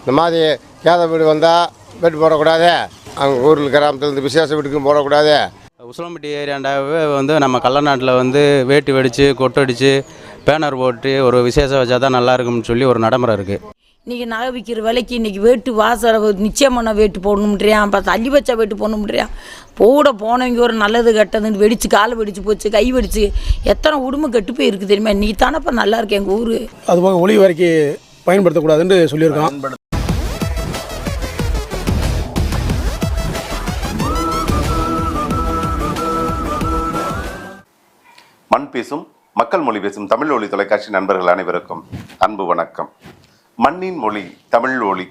இந்த மாதிரி கேத வீடு வந்தால் வெட்டு போடக்கூடாது. அவங்க ஊரில் கிராமத்தில் விசேஷ வீட்டுக்கும் போடக்கூடாது. உசிலம்பட்டி ஏரியாண்டாவே வந்து நம்ம கள்ளநாட்டில் வந்து வேட்டி வெடித்து கொட்டடிச்சு பேனர் போட்டு ஒரு விசேஷம் வச்சா தான் நல்லா இருக்கும்னு சொல்லி ஒரு நடைமுறை இருக்குது இன்றைக்கி நகை விற்கிற விலைக்கு இன்றைக்கி வேட்டு வாசலை நிச்சயமான வேட்டு போடணும்ன்றியான் அப்புறம் தள்ளி வச்சா வேட்டு போடணும்ன்றியான் கூட போனவங்க ஒரு நல்லது கெட்டதுன்னு வெடிச்சு கால் வெடிச்சு போச்சு கை வெடிச்சு எத்தனை உடுமை கெட்டு போய் இருக்குது தெரியுமா? நீ தானப்பா நல்லா இருக்கு எங்கள் ஊர். அதுபோக ஒளி வரைக்கு பயன்படுத்தக்கூடாதுன்னு சொல்லியிருக்கான் மண் பேசும் மக்கள் மொழி பேசும் தமிழ் ஒளி தொலைக்காட்சி நண்பர்கள் அனைவருக்கும் அன்பு வணக்கம். மண்ணின் மொழி தமிழ் ஒளி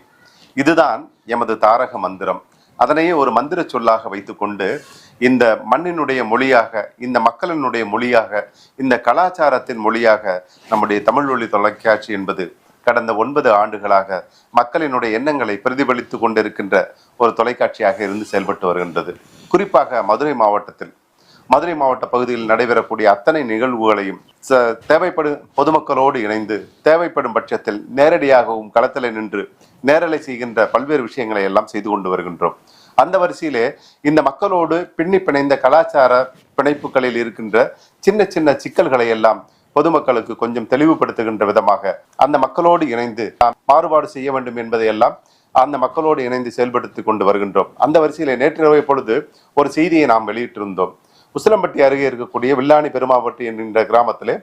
இதுதான் எமது தாரக மந்திரம். அதனையே ஒரு மந்திர சொல்லாக வைத்துக்கொண்டு இந்த மண்ணினுடைய மொழியாக இந்த மக்களினுடைய மொழியாக இந்த கலாச்சாரத்தின் மொழியாக நம்முடைய தமிழ் ஒளி தொலைக்காட்சி என்பது கடந்த ஒன்பது ஆண்டுகளாக மக்களினுடைய எண்ணங்களை பிரதிபலித்து கொண்டிருக்கின்ற ஒரு தொலைக்காட்சியாக இருந்து செயல்பட்டு வருகின்றது. குறிப்பாக மதுரை மாவட்டத்தில் மதுரை மாவட்ட பகுதியில் நடைபெறக்கூடிய அத்தனை நிகழ்வுகளையும் ச- தேவைப்படும் பொதுமக்களோடு இணைந்து தேவைப்படும் பட்சத்தில் நேரடியாகவும் களத்தில் நின்று நேரலை செய்கின்ற பல்வேறு விஷயங்களை எல்லாம் செய்து கொண்டு வருகின்றோம். அந்த வரிசையிலே இந்த மக்களோடு பின்னி பிணைந்த கலாச்சார பிணைப்புகளில் இருக்கின்ற சின்ன சின்ன சிக்கல்களை எல்லாம் பொதுமக்களுக்கு கொஞ்சம் தெளிவுபடுத்துகின்ற விதமாக அந்த மக்களோடு இணைந்து மாறுபாடு செய்ய வேண்டும் என்பதையெல்லாம் அந்த மக்களோடு இணைந்து செயல்படுத்தி கொண்டு வருகின்றோம். அந்த வரிசையில நேற்றிரவை பொழுது ஒரு செய்தியை நாம் வெளியிட்டிருந்தோம். உசிலம்பட்டி அருகே இருக்கக்கூடிய வில்லாணி பெருமாவட்டி என்கின்ற கிராமத்திலே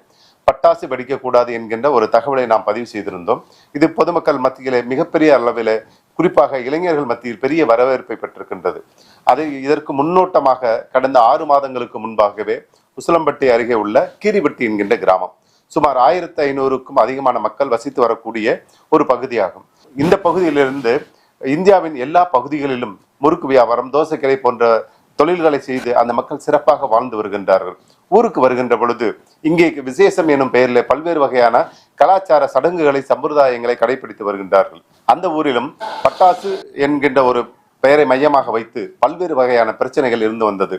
பட்டாசு வெடிக்கக்கூடாது என்கின்ற ஒரு தகவலை நாம் பதிவு செய்திருந்தோம். இது பொதுமக்கள் மத்தியிலே மிகப்பெரிய அளவிலே குறிப்பாக இளைஞர்கள் மத்தியில் பெரிய வரவேற்பை பெற்றிருக்கின்றது. அது இதற்கு முன்னோட்டமாக கடந்த ஆறு மாதங்களுக்கு முன்பாகவே உசிலம்பட்டி அருகே உள்ள கீரிபட்டி என்கின்ற கிராமம். சுமார் ஆயிரத்தி ஐநூறுக்கும் அதிகமான மக்கள் வசித்து வரக்கூடிய ஒரு பகுதியாகும். இந்த பகுதியிலிருந்து இந்தியாவின் எல்லா பகுதிகளிலும் முறுக்கு வியாபாரம் தோசைக்கடை போன்ற தொழில்களை செய்து அந்த மக்கள் சிறப்பாக வாழ்ந்து வருகின்றார்கள். ஊருக்கு வருகின்ற பொழுது இங்கே விசேஷம் எனும் பெயரில் பல்வேறு வகையான கலாச்சார சடங்குகளை சம்பிரதாயங்களை கடைபிடித்து வருகின்றார்கள். அந்த ஊரிலும் பட்டாசு என்கின்ற ஒரு பெயரை மையமாக வைத்து பல்வேறு வகையான பிரச்சனைகள் இருந்து வந்தது.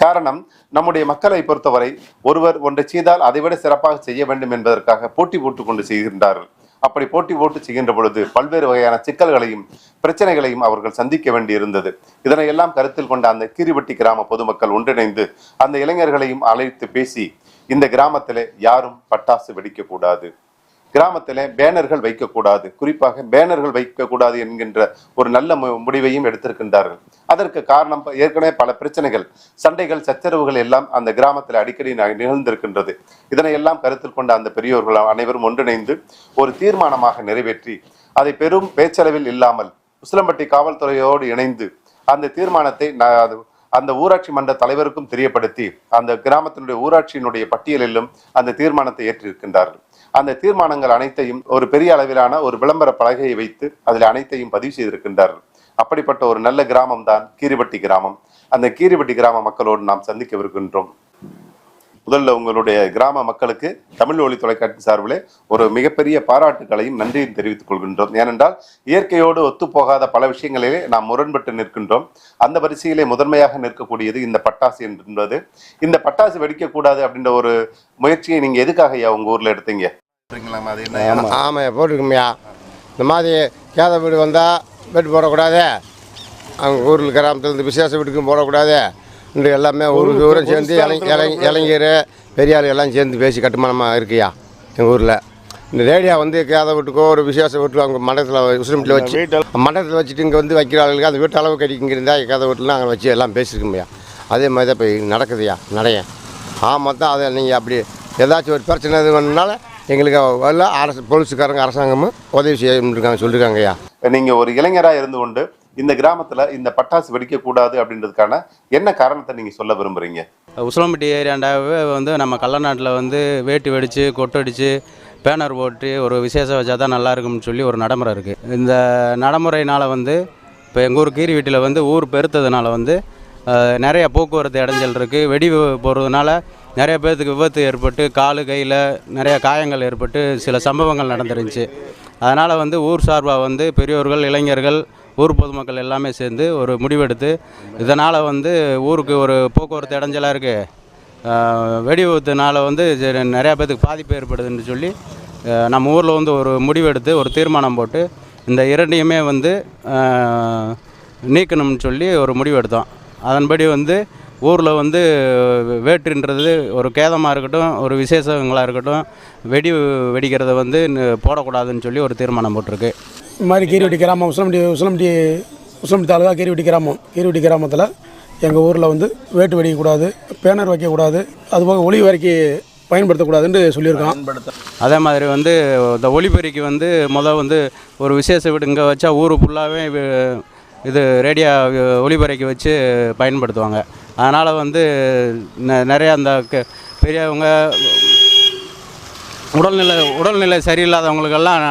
காரணம் நம்முடைய மக்களை பொறுத்தவரை ஒருவர் ஒன்றை செய்தால் அதைவிட சிறப்பாக செய்ய வேண்டும் என்பதற்காக போட்டி போட்டுக்கொண்டு செய்கின்றார்கள். அப்படி போட்டி போட்டு செய்கின்ற பொழுது பல்வேறு வகையான சிக்கல்களையும் பிரச்சனைகளையும் அவர்கள் சந்திக்க வேண்டி இருந்தது இதனை எல்லாம் கருத்தில் கொண்ட அந்த கீரிபட்டி கிராம பொதுமக்கள் ஒன்றிணைந்து அந்த இளைஞர்களையும் அழைத்து பேசி இந்த கிராமத்திலே யாரும் பட்டாசு வெடிக்கக்கூடாது. கிராமத்திலே பேனர்கள் வைக்கக்கூடாது. குறிப்பாக பேனர்கள் வைக்கக்கூடாது என்கின்ற ஒரு நல்ல மு- முடிவையும் எடுத்திருக்கின்றார்கள். அதற்கு காரணம் ஏற்கனவே பல பிரச்சனைகள் சண்டைகள் சச்சரவுகள் எல்லாம் அந்த கிராமத்தில் அடிக்கடி ந- நிகழ்ந்திருக்கின்றது. இதனை எல்லாம் கருத்தில் கொண்ட அந்த பெரியோர்கள் அனைவரும் ஒன்றிணைந்து ஒரு தீர்மானமாக நிறைவேற்றி அதை பெரும் பேச்சளவில் இல்லாமல் உசிலம்பட்டி காவல்துறையோடு இணைந்து அந்த தீர்மானத்தை அது அந்த ஊராட்சி மன்ற தலைவருக்கும் தெரியப்படுத்தி அந்த கிராமத்தினுடைய ஊராட்சியினுடைய பட்டியலிலும் அந்த தீர்மானத்தை ஏற்றிருக்கின்றார்கள். அந்த தீர்மானங்கள் அனைத்தையும் ஒரு பெரிய அளவிலான ஒரு விளம்பர பலகையை வைத்து அதில் அனைத்தையும் பதிவு செய்திருக்கின்றார்கள். அப்படிப்பட்ட ஒரு நல்ல கிராமம் தான் கீரிபட்டி கிராமம். அந்த கீரிபட்டி கிராம மக்களோடு நாம் சந்திக்கவிருக்கின்றோம். முதல்ல உங்களுடைய கிராம மக்களுக்கு தமிழ் ஒளி தொலைக்காட்சி சார்பிலே ஒரு மிகப்பெரிய பாராட்டுகளையும் நன்றியும் தெரிவித்துக் கொள்கின்றோம். ஏனென்றால் இயற்கையோடு ஒத்துப்போகாத பல விஷயங்களிலே நாம் முரண்பட்டு நிற்கின்றோம். அந்த வரிசையிலே முதன்மையாக நிற்கக்கூடியது இந்த பட்டாசு என்பது இந்த பட்டாசு வெடிக்கக்கூடாது அப்படின்ற ஒரு முயற்சியை நீங்க எதுக்காக ஐயா உங்க ஊர்ல எடுத்தீங்க? அது என்ன? ஆமாம் போட்டுருக்கோம்யா இந்த மாதிரி கேத வீடு வந்தால் வெட்டு போடக்கூடாது. அவங்க ஊரில் கிராமத்தில் விசேஷ வீட்டுக்கும் போடக்கூடாது. இன்று எல்லாமே ஒரு தூரம் சேர்ந்து இளை இளை இளைஞர் பெரிய ஆளு எல்லாம் சேர்ந்து பேசி கட்டுமானமாக இருக்குயா? எங்கள் ஊரில். இந்த ரேடியா வந்து கேத வீட்டுக்கோ ஒரு விசேஷ வீட்டுக்கோ அவங்க மண்டபத்தில் உசிலம்பட்டில் வச்சு மண்டபத்தில் வச்சுட்டு இங்கே வந்து வைக்கிற ஆளுங்களுக்கு அந்த வீட்டு அளவு கடிக்கு இங்கே இருந்தால் கேத வீட்டில் நாங்கள் வச்சு எல்லாம் பேசியிருக்கோம்யா அதே மாதிரி தான் இப்போ நடக்குதுயா? நடையன் ஆமாம் தான் அதை நீங்கள் அப்படி ஏதாச்சும் ஒரு பிரச்சனை இது பண்ணனால எங்களுக்கு எல்லாம் அரசு போலீஸுக்காரங்க அரசாங்கமும் உதவி செய்யிருக்காங்க சொல்லியிருக்காங்கய்யா நீங்க ஒரு இளைஞரா இருந்து கொண்டு இந்த கிராமத்தில் இந்த பட்டாசு வெடிக்கக்கூடாது அப்படின்றதுக்கான என்ன காரணத்தை நீங்கள் சொல்ல விரும்புகிறீங்க உசிலம்பட்டி ஏரியாண்டாவே வந்து நம்ம கள்ளநாட்டில் வந்து வேட்டி வெடித்து கொட்டடிச்சு பேனர் போட்டு ஒரு விசேஷம் வச்சா தான் நல்லா இருக்கும்னு சொல்லி ஒரு நடைமுறை இருக்குது இந்த நடைமுறையினால் வந்து இப்போ எங்கள் ஊர் கீரி வீட்டில் வந்து ஊர் பெருத்ததுனால வந்து நிறைய போக்குவரத்து இடைஞ்சல் இருக்குது வெடி போகிறதுனால போடுறதுனால நிறைய பேர்த்துக்கு விபத்து ஏற்பட்டு காலு கையில் நிறைய காயங்கள் ஏற்பட்டு சில சம்பவங்கள் நடந்துருந்துச்சு. அதனால் வந்து ஊர் சார்பாக வந்து பெரியோர்கள் இளைஞர்கள் ஊர் பொதுமக்கள் எல்லாமே சேர்ந்து ஒரு முடிவெடுத்து இதனால் வந்து ஊருக்கு ஒரு போக்குவரத்து இடைஞ்சலாக இருக்குது வெடி வந்து நிறையா பேத்துக்கு பாதிப்பு ஏற்படுதுன்னு சொல்லி நம்ம ஊரில் வந்து ஒரு முடிவெடுத்து ஒரு தீர்மானம் போட்டு இந்த இரண்டையுமே வந்து நீக்கணும்னு சொல்லி ஒரு முடிவெடுத்தோம். அதன்படி வந்து ஊரில் வந்து வேற்றுன்றது ஒரு கேதமாக இருக்கட்டும் ஒரு விசேஷங்களாக இருக்கட்டும் வெடி வெடிக்கிறத வந்து போடக்கூடாதுன்னு சொல்லி ஒரு தீர்மானம் போட்டிருக்கு. இது மாதிரி கீரிவெட்டி கிராமம் உசிலம்பட்டி உசிலம்பட்டி உசிலம்பட்டி தாலுகா கீரிவெட்டி கிராமம் கீரிவெட்டி கிராமத்தில் எங்கள் ஊரில் வந்து வேட்டு வெடிக்கக்கூடாது பேனர் வைக்கக்கூடாது அதுபோக ஒளி வரைக்கு பயன்படுத்தக்கூடாதுன்னு சொல்லியிருக்கோம் அதே மாதிரி வந்து இந்த ஒளிபெருக்கி வந்து மொதல் வந்து ஒரு விசேஷ வீடு இங்கே வச்சா ஊர் ஃபுல்லாகவே இது ரேடியோ ஒளிபெருக்கி வச்சு பயன்படுத்துவாங்க. அதனால் வந்து நெ- அந்த க- பெரியவங்க உடல்நிலை உடல்நிலை சரியில்லாதவங்களுக்கெல்லாம்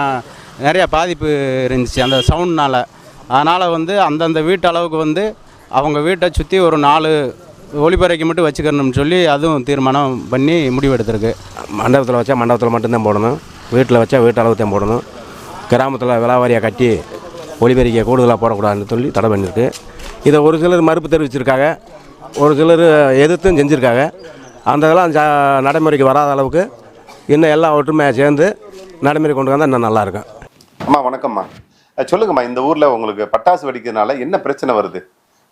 நிறைய பாதிப்பு இருந்துச்சு அந்த சவுண்ட்னால். அதனால் வந்து அந்தந்த வீட்டு அளவுக்கு வந்து அவங்க வீட்டை சுற்றி ஒரு நாலு ஒளிபறைக்கு மட்டும் வச்சுக்கணும்னு சொல்லி அதுவும் தீர்மானம் பண்ணி முடிவெடுத்திருக்கு. மண்டபத்தில் வச்சா மண்டபத்தில் மட்டும்தான் போடணும். வீட்டில் வச்சா வீட்டு அளவு தான் போடணும். கிராமத்தில் விலாவாரியாக கட்டி ஒளிபெருக்கியை கூடுதலாக போடக்கூடாதுன்னு சொல்லி தடை பண்ணியிருக்கு. இதை ஒரு சிலர் மறுப்பு தெரிவிச்சிருக்காங்க. ஒரு சிலர் எதிர்த்தும் செஞ்சுருக்காங்க. அந்த இதெல்லாம் ஜா- நடைமுறைக்கு வராத அளவுக்கு இன்னும் எல்லா ஒற்றுமையாக சேர்ந்து நடைமுறை கொண்டு வந்தால் இன்னும் நல்லாயிருக்கும் அம்மா வணக்கம்மா. சொல்லுங்கம்மா இந்த ஊரில் உங்களுக்கு பட்டாசு வெடிக்கிறதுனால என்ன பிரச்சனை வருது?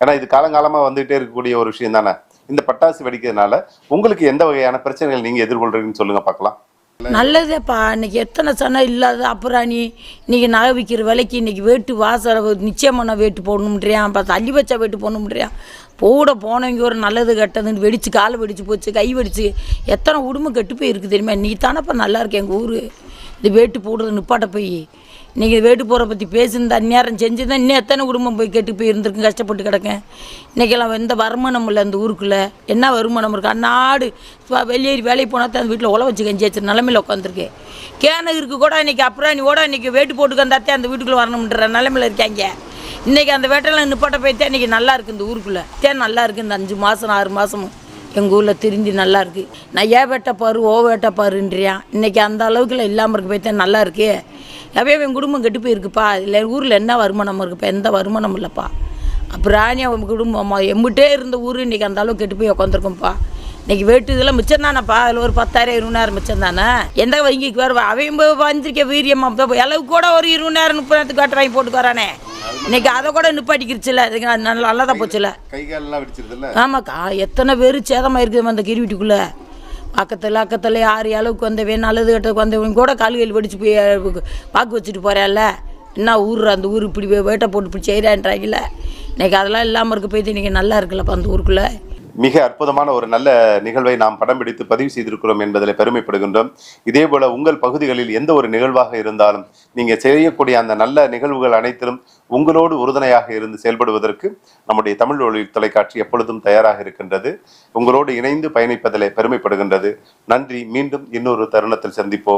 ஏன்னா இது காலங்காலமாக வந்துகிட்டே இருக்கக்கூடிய ஒரு விஷயம் தானே. இந்த பட்டாசு வெடிக்கிறதுனால உங்களுக்கு எந்த வகையான பிரச்சனைகள் நீங்கள் எதிர்கொள்றீங்கன்னு சொல்லுங்க பார்க்கலாம். நல்லதேப்பா. இன்னைக்கு எத்தனை சனம் இல்லாத அப்புறாணி. இன்னைக்கு நகை விற்கிற விலைக்கு இன்னைக்கு வேட்டு வாசல் நிச்சயமான வேட்டு போடணும்ன்றியான் பார்த்து அள்ளி வச்சா வேட்டு போடணும்ன்றியான் போட போனவங்க ஒரு நல்லது கெட்டதுன்னு வெடிச்சு கால் வெடிச்சு போச்சு கை வெடிச்சு எத்தனை உடுமை கெட்டு போய் இருக்குது தெரியுமா? நீ தானேப்பா நல்லா இருக்கு எங்கள் ஊர். இது வேட்டு போடுறது நிப்பாட்ட போய். இன்றைக்கி வேட்டு போகிற பற்றி பேசுனது அந்நேரம் செஞ்சு தான் இன்னும் எத்தனை குடும்பம் போய் கெட்டு போய் இருந்திருக்கு கஷ்டப்பட்டு கிடக்கேன். இன்றைக்கெல்லாம் எந்த வருமானம் இல்லை அந்த ஊருக்குள்ளே. என்ன வருமானம் இருக்குது அந்நாடு சும்மா வெளியேறி வேலைக்கு போனால் தான் அந்த வீட்டில் உழ வச்சு கஞ்சி வச்சு நிலமையில் உட்காந்துருக்கேன் கேனகருக்கு கூட இன்றைக்கி அப்புறம் நீ இன்றைக்கி வேட்டு போட்டுக்கு வந்தாத்தே அந்த வீட்டுக்குள்ளே வரணும்ன்ற நிலமையில இருக்காங்க. இன்றைக்கி அந்த வேட்டெல்லாம் நிப்பாட்ட போய்த்தே இன்றைக்கி நல்லா இருக்குது இந்த ஊருக்குள்ளே. தேன் நல்லா இருக்குது இந்த அஞ்சு மாதம் ஆறு மாதமும் எங்கள் ஊரில் திரிஞ்சு நல்லா இருக்குது நான் ஏன் வேட்டை பாரு ஓ வேட்டை பாருன்றியான் இன்றைக்கி அந்த அளவுக்குலாம் இல்லாமல் இருக்கு போய்த்தேன் நல்லா இருக்கு. எப்பயோ என் குடும்பம் கெட்டு போயிருக்குப்பா இல்லை ஊரில் என்ன வருமானம் இருக்குப்பா எந்த வருமானம் இல்லைப்பா அப்புறம் அவன் குடும்பம் எம்பிட்டே இருந்த ஊர் இன்றைக்கி அந்த அளவுக்கு கெட்டு போய் உட்காந்துருக்கோம்ப்பா இன்றைக்கி வேட்டு இதெல்லாம் மிச்சம் தானேப்பா அதில் ஒரு பத்தாயிரம் இருபதாயிரம் மிச்சம் தானே எந்த வங்கிக்கு வேறு அவையும் போய் வீரியமாக வீரியமா அளவு கூட ஒரு இருபதாயிரம் முப்பதாயிரத்துக்கு காட்டு வாங்கி போட்டு வரானே இன்னைக்கு அதை கூட நிப்பாட்டிக்கிருச்சுல அதுக்கு அது நல்லா தான் போச்சுல கை காலெல்லாம் ஆமாக்கா எத்தனை பேர் சேதமாக இருக்குது அந்த கிருவிட்டுக்குள்ளே பக்கத்தில் அக்கத்தில் யார் அளவுக்கு வந்தவன் நல்லது கெட்டதுக்கு வந்தவன் கூட கால்கள் வெடிச்சு போய் பாக்கு வச்சுட்டு போகிறாள்ல என்ன ஊர் அந்த ஊர் இப்படி வே- வேட்டை போட்டு இப்படி செய்கிறான்றாங்கல்ல இன்னைக்கு அதெல்லாம் இல்லாமல் இருக்க போயிட்டு இன்றைக்கி நல்லா இருக்குல்லப்பா அந்த ஊருக்குள்ளே. மிக அற்புதமான ஒரு நல்ல நிகழ்வை நாம் படம் பிடித்து பதிவு செய்திருக்கிறோம் என்பதில் பெருமைப்படுகின்றோம். இதே போல உங்கள் பகுதிகளில் எந்த ஒரு நிகழ்வாக இருந்தாலும் நீங்கள் செய்யக்கூடிய அந்த நல்ல நிகழ்வுகள் அனைத்திலும் உங்களோடு உறுதுணையாக இருந்து செயல்படுவதற்கு நம்முடைய தமிழ் ஒளி தொலைக்காட்சி எப்பொழுதும் தயாராக இருக்கின்றது. உங்களோடு இணைந்து பயணிப்பதிலே பெருமைப்படுகின்றது. நன்றி. மீண்டும் இன்னொரு தருணத்தில் சந்திப்போம்.